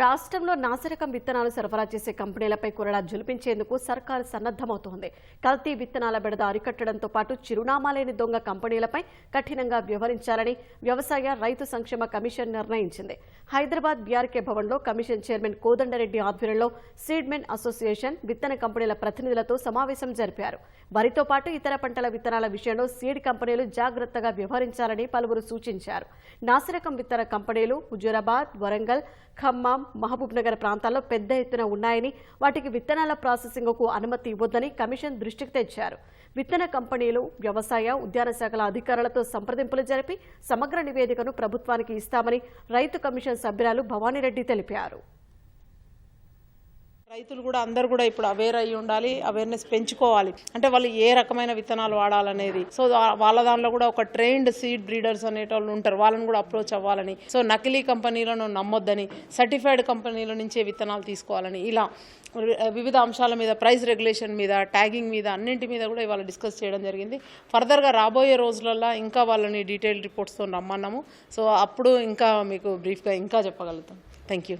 రాష్ట్రంలో నాసిరకం విత్తనాలు సరఫరా చేసే కంపెనీలపై కొరడా జులిపించేందుకు సర్కారు సన్నద్దమవుతోంది కల్తీ విత్తనాల బెడద అరికట్టడంతో పాటు చిరునామా లేని దొంగ కంపెనీలపై కఠినంగా వ్యవహరించాలని వ్యవసాయ రైతు సంక్షేమ కమిషన్ నిర్ణయించింది. హైదరాబాద్ బీఆర్కే భవన్లో కమిషన్ చైర్మన్ కోదండరెడ్డి ఆధ్వర్యంలో సీడ్మెన్ అసోసియేషన్ విత్తన కంపెనీల ప్రతినిధులతో సమావేశం జరిపారు. వరితో పాటు ఇతర పంటల విత్తనాల విషయంలో సీడ్ కంపెనీలు జాగ్రత్తగా వ్యవహరించాలని పలువురు సూచించారు. నాసిరకం విత్తన కంపెనీలు హుజూరాబాద్ వరంగల్ ఖమ్మం మహబూబ్ నగర్ ప్రాంతాల్లో పెద్ద ఎత్తున ఉన్నాయని వాటికి విత్తనాల ప్రాసెసింగ్కు అనుమతి ఇవ్వొద్దని కమిషన్ దృష్టికి తెచ్చారు. విత్తన కంపెనీలు వ్యవసాయ ఉద్యాన శాఖల అధికారులతో సంప్రదింపులు జరిపి సమగ్ర నివేదికను ప్రభుత్వానికి ఇస్తామని రైతు కమిషన్ సభ్యురాలు భవానీరెడ్డి తెలిపారు. రైతులు కూడా అందరు కూడా ఇప్పుడు అవేర్ అయ్యి ఉండాలి అవేర్నెస్ పెంచుకోవాలి. అంటే వాళ్ళు ఏ రకమైన విత్తనాలు వాడాలనేది. సో వాళ్ళ దానిలో కూడా ఒక ట్రైన్డ్ సీడ్ బ్రీడర్స్ అనేటోళ్ళు ఉంటారు. వాళ్ళని కూడా అప్రోచ్ అవ్వాలని. సో నకిలీ కంపెనీలను నమ్మొద్దని సర్టిఫైడ్ కంపెనీల నుంచే విత్తనాలు తీసుకోవాలని ఇలా వివిధ అంశాల మీద ప్రైస్ రెగ్యులేషన్ మీద ట్యాగింగ్ మీద అన్నింటి మీద కూడా ఇవాళ డిస్కస్ చేయడం జరిగింది. ఫర్దర్గా రాబోయే రోజులలో ఇంకా వాళ్ళని డీటెయిల్ రిపోర్ట్స్తో రమ్మన్నాము సో అప్పుడు ఇంకా మీకు బ్రీఫ్గా ఇంకా చెప్పగలుగుతాం. Thank you